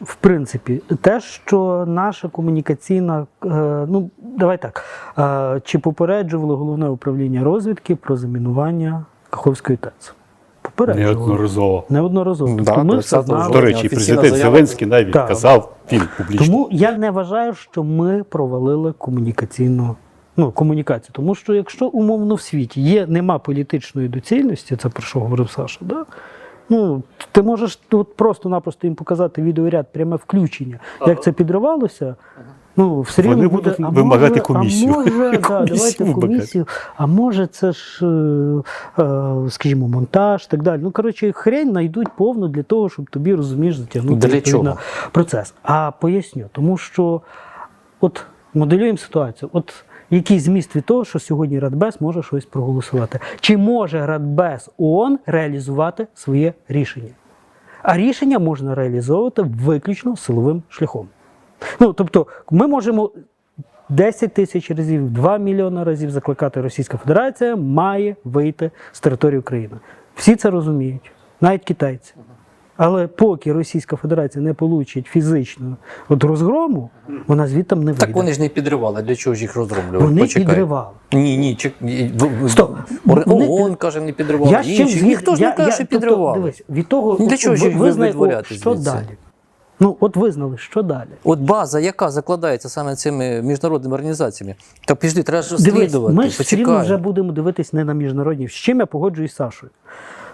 в принципі, те, що наша комунікаційна, е, ну давай так, е, чи попереджувало головне управління розвідки про замінування Каховської ТЕЦ? Попереджувало. Неодноразово. Неодноразово. Да, ми все це знали. До речі, президент. Зеленський навіть Так. казав він публічно. Тому я не вважаю, що ми провалили комунікаційну ну, комунікацію. Тому що якщо умовно в світі є, нема політичної доцільності, це про що говорив Саша, да? Ну, ти можеш тут просто-напросто їм показати відеоряд, пряме включення, як це підривалося. Ну, все Вони буде, будуть а вимагати може, комісію. А може, да, Комісію давайте комісію. А може, це ж, е, е, скажімо, монтаж, так далі. Ну, коротше, хрень знайдуть повну для того, щоб тобі розумієш затягнути Для чого? процес. А поясню, тому що от моделюємо ситуацію. От який зміст від того, що сьогодні Радбез може щось проголосувати? Чи може Радбез ООН реалізувати своє рішення? А рішення можна реалізовувати виключно силовим шляхом. Ну, тобто, ми можемо 10 тисяч разів, 2 мільйони разів закликати Російська Федерація має вийти з території України. Всі це розуміють, навіть китайці. Але поки Російська Федерація не получить фізично от розгрому, вона звідти не вийде. Так вони ж не підривали. Для чого ж їх розроблювати? Вони Почекай. підривали. Ні, ні, чек... Стоп. Ор- Вони ООН каже, не підривали. Я чим Ніхто ж я- не каже, я- що тобто, підривали. Дивись, від того, для чого ж ви- їх визнай, що звідси? далі? Ну, от визнали, що далі? От база, яка закладається саме цими міжнародними організаціями. Так підожди, треба ж Дивись, розслідувати. ми ж все рівно вже будемо дивитись не на міжнародні. З чим я погоджуюсь з Сашою?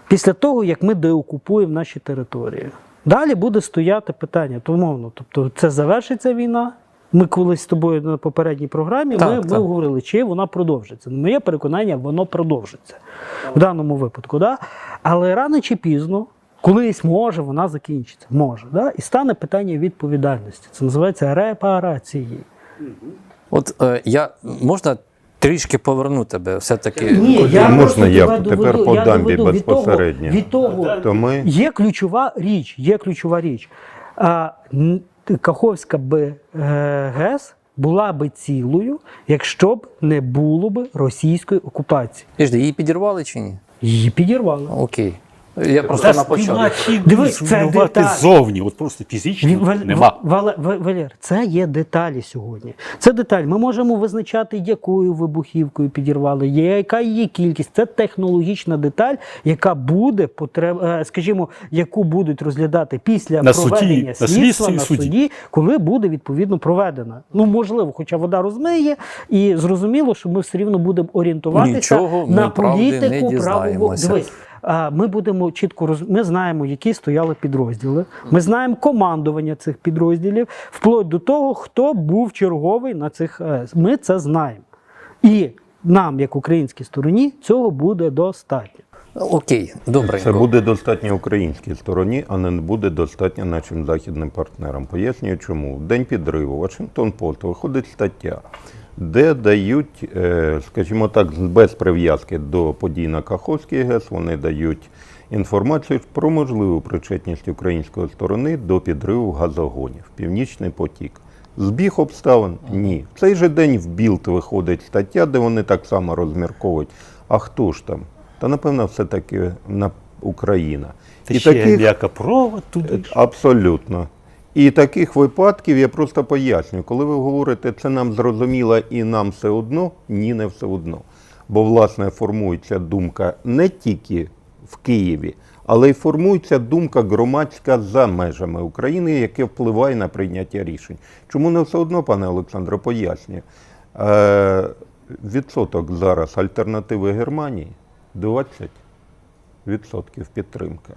Після того, як ми деокупуємо наші території. Далі буде стояти питання, то умовно. Тобто, це завершиться війна. Ми колись з тобою на попередній програмі Так, ми, ми говорили, чи вона продовжиться. Моє переконання, воно продовжиться в даному випадку. Да? Але рано чи пізно, колись може вона закінчиться. Може. Да? І стане питання відповідальності. Це називається репарації. От е, я можна трішки поверну тебе все-таки. Ні, я Можна просто я тебе тепер доведу, по я дамбі доведу від того- безпосередньо? Від того, То ми є ключова річ, є ключова річ. А, н- Каховська би е, ГЕС була би цілою, якщо б не було б російської окупації. Підожди, її підірвали чи ні? Її підірвали. Окей. Я просто на початку. Дивись, це деталь. зовні, от просто фізично Вал- нема. Вале- Ва- Валер, це є деталі сьогодні. Це деталь. Ми можемо визначати, якою вибухівкою підірвали, яка її кількість. Це технологічна деталь, яка буде потреб, е, скажімо, яку будуть розглядати після На проведення на слідства на суді. суді, коли буде відповідно проведена. Ну можливо, хоча вода розмиє, і зрозуміло, що ми все рівно будемо орієнтуватися Нічого на політику дізнаємося. Дивись, Ми будемо чітко роз... Ми знаємо, які стояли підрозділи. Ми знаємо командування цих підрозділів, вплоть до того, хто був черговий на цих АЕС. Ми це знаємо. І нам, як українській стороні, цього буде достатньо. Окей, добре. це буде достатньо українській стороні, а не буде достатньо нашим західним партнерам. Пояснюю, чому в день підриву Вашингтон Пост виходить стаття, де дають, е, скажімо так, без прив'язки до подій на Каховській ГЕС, вони дають інформацію про можливу причетність української сторони до підриву газогонів Північний потік. Збіг обставин? Ні. В цей же день в Білд виходить стаття, де вони так само розмірковують. А хто ж там? Та напевно, все-таки на Україна. Та ще м'яка провод туди. Абсолютно. І таких випадків я просто пояснюю. Коли ви говорите, це нам зрозуміло і нам все одно, ні, не все одно. Бо, власне, формується думка не тільки в Києві, але й формується думка громадська за межами України, яке впливає на прийняття рішень. Чому не все одно, пане Олександре, пояснюю. Е, відсоток зараз альтернативи Германії 20 відсотків підтримка.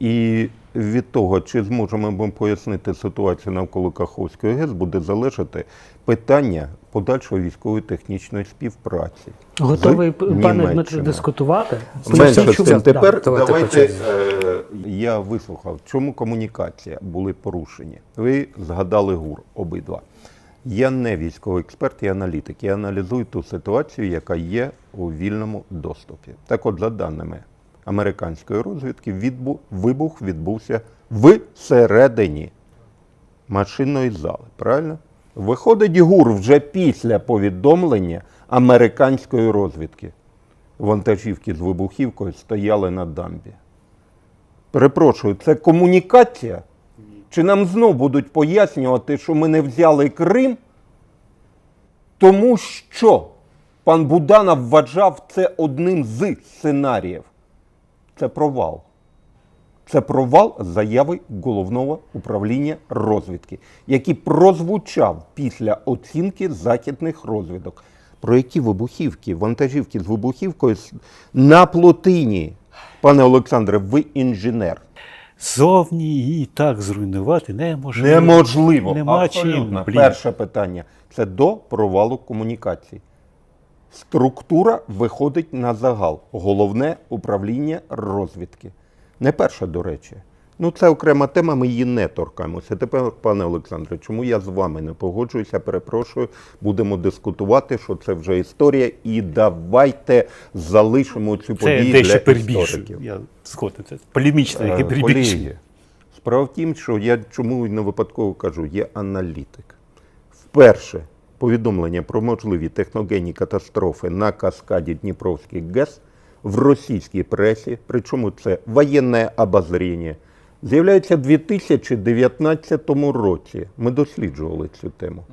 І від того, чи зможемо ми пояснити ситуацію навколо Каховської ГЕС, буде залежати питання подальшої військової технічної співпраці. Готовий, пане Дмитро, дискутувати? Менше з цим. Да. Тепер давайте давайте, е, я вислухав, чому комунікація були порушені. Ви згадали ГУР обидва. Я не військовий експерт і аналітик. Я аналізую ту ситуацію, яка є у вільному доступі. Так от, за даними американської розвідки, відбу... вибух відбувся всередині машинної зали. Правильно? Виходить ГУР вже після повідомлення американської розвідки. Вантажівки з вибухівкою стояли на дамбі. Перепрошую, це комунікація? Чи нам знов будуть пояснювати, що ми не взяли Крим, тому що пан Буданов вважав це одним з сценаріїв. Це провал. Це провал заяви головного управління розвідки, який прозвучав після оцінки західних розвідок. Про які вибухівки, вантажівки з вибухівкою на плотині. Пане Олександре, ви інженер. Зовні її так зруйнувати неможливо. Неможливо. Нема Абсолютно. чим. Блін. Перше питання це до провалу комунікацій. Структура виходить на загал. Головне управління розвідки. Не перша, до речі. Ну, це окрема тема, ми її не торкаємося. Тепер, пане Олександре, чому я з вами не погоджуюся, перепрошую, будемо дискутувати, що це вже історія, і давайте залишимо цю Це подію дещо для перебільшую. Я згоден. Це полемічне, яке Е, колеги, Справа в тім, що я чому не випадково кажу, є аналітик. Вперше повідомлення про можливі техногенні катастрофи на каскаді Дніпровський ГЕС в російській пресі, причому це воєнне обозріння, з'являється в 2019 році. Ми досліджували цю тему.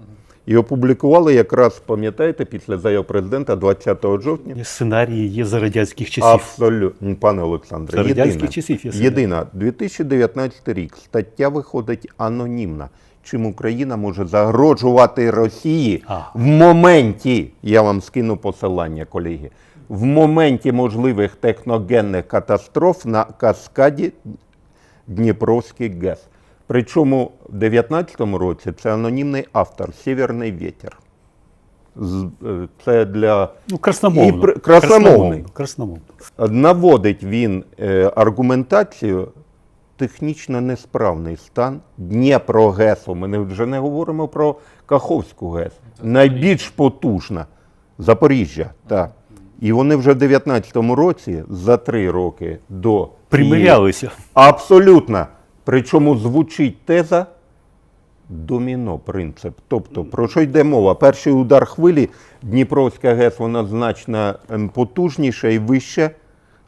І опублікували якраз, пам'ятаєте, після заяв президента 20 жовтня. Сценарії є за радянських часів. Абсолютно, пане Олександре. За радянських єдине, часів собі. єдина, 2019 рік стаття виходить анонімна. Чим Україна може загрожувати Росії А. в моменті, я вам скину посилання, колеги, в моменті можливих техногенних катастроф на каскаді Дніпровський ГЕС. Причому в 2019 році це анонімний автор Сєвєрний вітер. Е, Це для Ну, красномовно. І при- красномовний. Наводить він е, аргументацію технічно несправний стан Дніпрогесу. Ми вже не говоримо про Каховську ГЕС. Найбільш потужна Запоріжжя. Так. І вони вже в 19-му році, за три роки до Примирялися. Абсолютно. Причому звучить теза доміно принцип. Тобто, про що йде мова? Перший удар хвилі Дніпровська ГЕС вона значно ем, потужніша і вища.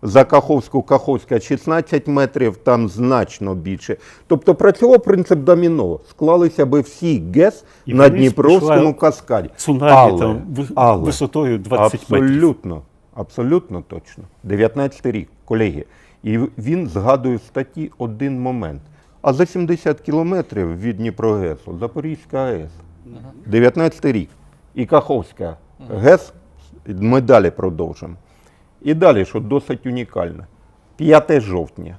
За Каховську Каховська 16 метрів, там значно більше. Тобто працював принцип доміно. Склалися би всі ГЕС І на вниз Дніпровському каскаді. Цунамі там ви- висотою 20 метрів. Абсолютно, абсолютно точно. 19 рік, колеги. І він згадує в статті один момент. А за 70 кілометрів від Дніпрогесу Запорізька АЕС. 19 рік. І Каховська ГЕС. Ми далі продовжимо. І далі, що досить унікально. 5 жовтня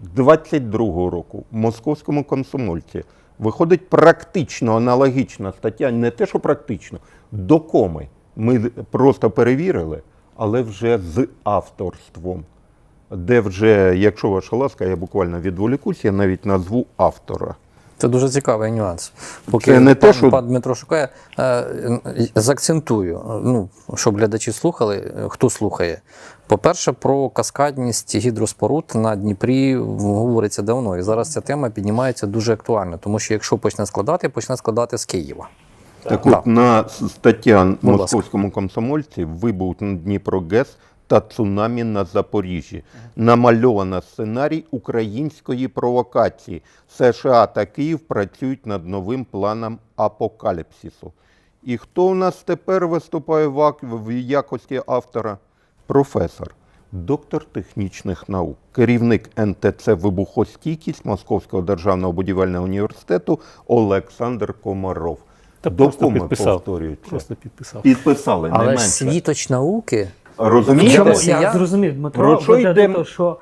22 року в московському комсомольці виходить практично аналогічна стаття, не те, що практично, до коми. Ми просто перевірили, але вже з авторством. Де вже, якщо ваша ласка, я буквально відволікусь, я навіть назву автора. Це дуже цікавий нюанс. Поки Це не пан, те, що- пан Дмитро шукає, е, заакцентую, е, ну, щоб глядачі слухали, е, хто слухає. По-перше, про каскадність гідроспоруд на Дніпрі говориться давно. І зараз ця тема піднімається дуже актуально, тому що якщо почне складати, почне складати з Києва. Так Да. от на стаття московському комсомольці вибух на Дніпрогес та цунамі на Запоріжжі. Намальовано сценарій української провокації. США та Київ працюють над новим планом апокаліпсису. І хто у нас тепер виступає в якості автора? Професор, доктор технічних наук, керівник НТЦ Вибухостійкість Московського державного будівельного університету Олександр Комаров. Та До просто підписав. повторюється. Просто підписав. Підписали, не Але менше. світоч науки Розумієте? Чому? Я зрозумів, Дмитро, Про що веде до йде- того, що